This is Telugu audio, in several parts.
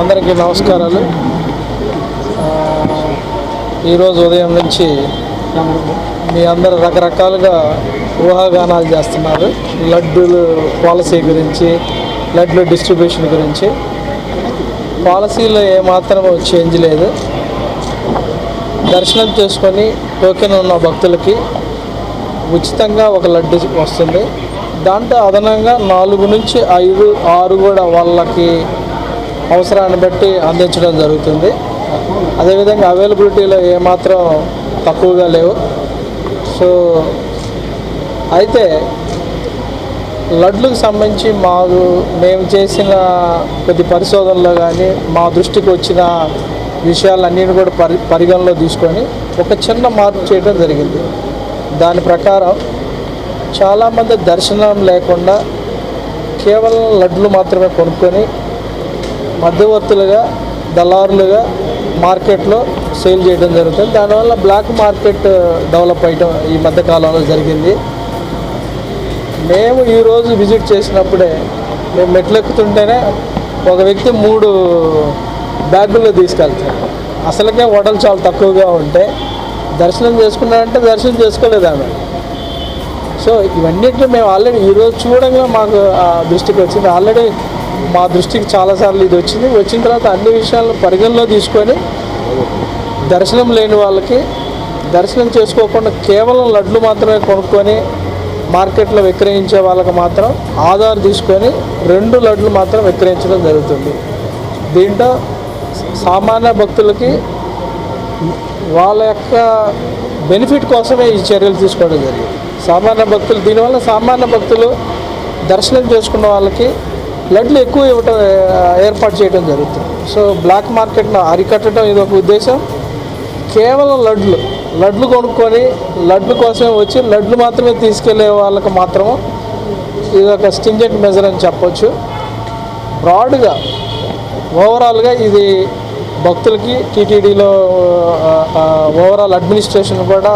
అందరికీ నమస్కారాలు. ఈరోజు ఉదయం నుంచి మీ అందరు రకరకాలుగా ఊహాగానాలు చేస్తున్నారు. లడ్డూలు పాలసీ గురించి లడ్లు డిస్ట్రిబ్యూషన్ గురించి. పాలసీలో ఏమాత్రం చేంజ్ లేదు. దర్శనం చేసుకొని టోకెన్ ఉన్న భక్తులకి ఉచితంగా ఒక లడ్డు వస్తుంది. దాంట్లో అదనంగా నాలుగు నుంచి ఐదు ఆరు కూడా వాళ్ళకి అవసరాన్ని బట్టి అందించడం జరుగుతుంది. అదేవిధంగా అవైలబిలిటీలో ఏమాత్రం తక్కువగా లేవు. సో అయితే లడ్లకు సంబంధించి మాకు మేము చేసిన కొద్ది పరిశోధనలో కానీ మా దృష్టికి వచ్చిన విషయాలన్నీ కూడా పరి పరిగణలో తీసుకొని ఒక చిన్న మార్పు చేయడం జరిగింది. దాని ప్రకారం చాలామంది దర్శనం లేకుండా కేవలం లడ్లు మాత్రమే కొనుక్కొని మధ్యవర్తులుగా దళారులుగా మార్కెట్లో సేల్ చేయడం జరుగుతుంది. దానివల్ల బ్లాక్ మార్కెట్ uh, డెవలప్ అయ్యడం ఈ మధ్యకాలంలో జరిగింది. మేము ఈరోజు విజిట్ చేసినప్పుడే మేము మెట్లెక్కుతుంటేనే ఒక వ్యక్తి మూడు బ్యాగుల్లో తీసుకెళ్తాం అసలుకే వడలు చాలా తక్కువగా ఉంటే దర్శనం చేసుకున్నారంటే దర్శనం చేసుకోలేదు ఆమె. సో ఇవన్నిటిని మేము ఆల్రెడీ ఈరోజు చూడంగా మాకు దృష్టికి వచ్చింది. ఆల్రెడీ మా దృష్టికి చాలాసార్లు ఇది వచ్చింది. వచ్చిన తర్వాత అన్ని విషయాలను పరిగణలో తీసుకొని దర్శనం లేని వాళ్ళకి దర్శనం చేసుకోకుండా కేవలం లడ్లు మాత్రమే కొనుక్కొని మార్కెట్లో విక్రయించే వాళ్ళకి మాత్రం ఆధార్ తీసుకొని రెండు లడ్లు మాత్రం విక్రయించడం జరుగుతుంది. దీంట్లో సామాన్య భక్తులకి వాళ్ళ యొక్క బెనిఫిట్ కోసమే ఈ చర్యలు తీసుకోవడం జరిగింది. సామాన్య భక్తులు దీనివల్ల సామాన్య భక్తులు దర్శనం చేసుకున్న వాళ్ళకి లడ్లు ఎక్కువ ఇవ్వటం ఏర్పాటు చేయడం జరుగుతుంది. సో బ్లాక్ మార్కెట్ను అరికట్టడం ఇది ఒక ఉద్దేశం. కేవలం లడ్లు లడ్లు కొనుక్కొని లడ్లు కోసమే వచ్చి లడ్లు మాత్రమే తీసుకెళ్ళే వాళ్ళకి మాత్రము ఇది ఒక స్టింజెంట్ మెజర్ అని చెప్పొచ్చు. బ్రాడ్గా ఓవరాల్గా ఇది భక్తులకి టీటీడీలో ఓవరాల్ అడ్మినిస్ట్రేషన్ కూడా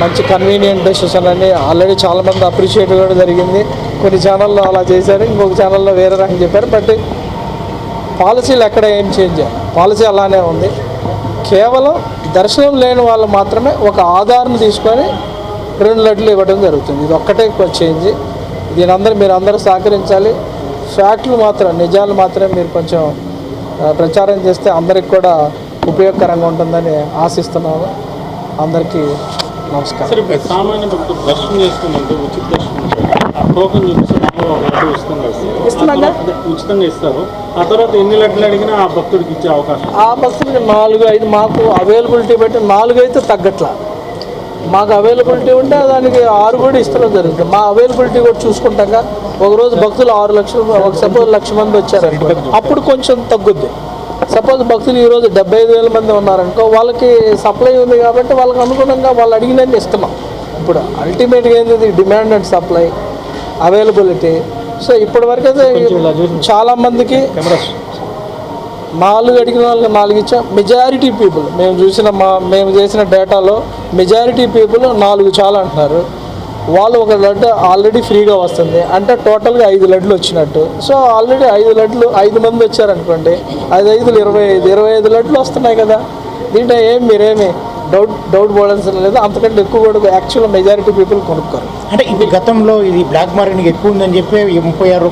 మంచి కన్వీనియంట్ డెసిషన్ అని ఆల్రెడీ చాలామంది అప్రిషియేట్ కూడా జరిగింది. కొన్ని ఛానల్లో అలా చేశారు ఇంకొక ఛానల్లో వేరే రకం చెప్పారు. బట్ పాలసీలు ఎక్కడ ఏం చేంజ్ పాలసీ అలానే ఉంది. కేవలం దర్శనం లేని వాళ్ళు మాత్రమే ఒక ఆధార్ను తీసుకొని రెండు లడ్లు ఇవ్వడం జరుగుతుంది. ఇది ఒక్కటే చేంజ్ దీని అందరూ మీరు అందరూ సహకరించాలి. ఫ్యాక్ట్లు మాత్రం నిజాలు మాత్రమే మీరు కొంచెం ప్రచారం చేస్తే అందరికి కూడా ఉపయోగకరంగా ఉంటుందని ఆశిస్తున్నాము అందరికీ నమస్కారం. ఇప్పుడు సామాన్య భక్తులు దర్శనం చేసుకున్నంటే ఉచిత దర్శనం. ఆ టోకెన్ చూపిస్తే ఉచితంగా ఇస్తారు? ఆ తర్వాత ఉచితంగా ఇస్తారు. ఆ తర్వాత ఎన్ని లడ్లు అడిగినా ఆ భక్తుడికి ఇచ్చే అవకాశం ఆ నాలుగు ఐదు మాకు అవైలబిలిటీ బట్టి నాలుగు అయితే తగ్గట్లా. మాకు అవైలబిలిటీ ఉంటే దానికి ఆరు కూడా ఇస్తడం జరుగుతుంది. మా అవైలబిలిటీ కూడా చూసుకుంటాక ఒకరోజు భక్తులు ఆరు లక్షలు ఒక సపోజ్ లక్ష మంది వచ్చారు అప్పుడు కొంచెం తగ్గుద్ది. సపోజ్ భక్తులు ఈరోజు డెబ్బై ఐదు వేల మంది ఉన్నారనుకో వాళ్ళకి సప్లై ఉంది కాబట్టి వాళ్ళకి అనుగుణంగా వాళ్ళు అడిగినన్ని ఇస్తున్నాం ఇప్పుడు అల్టిమేట్గా ఏంది demand and supply availability so ఇప్పటివరకు అయితే చాలా మందికి నాలుగు అడిగిన వాళ్ళకి నాలుగు ఇచ్చాం. మెజారిటీ పీపుల్ మేము చూసిన మా మేము చేసిన డేటాలో మెజారిటీ పీపుల్ నాలుగు చాలా అంటున్నారు. వాళ్ళు ఒక లడ్డు ఆల్రెడీ ఫ్రీగా వస్తుంది. అంటే టోటల్గా ఐదు లడ్లు వచ్చినట్టు. సో ఆల్రెడీ ఐదు లడ్లు ఐదు మంది వచ్చారనుకోండి ఐదు ఐదులు ఇరవై ఐదు ఇరవై ఐదు లడ్లు వస్తున్నాయి కదా. దీంట్లో ఏం మీరేమి డౌట్ డౌట్ పోవడం లేదు. అంతకంటే ఎక్కువ కూడా యాక్చువల్ మెజారిటీ పీపుల్ కొనుక్కోరు. అంటే ఇది గతంలో ఇది బ్లాక్ మార్కెట్ ఎక్కువ ఉందని చెప్పి ముప్పై ఆరు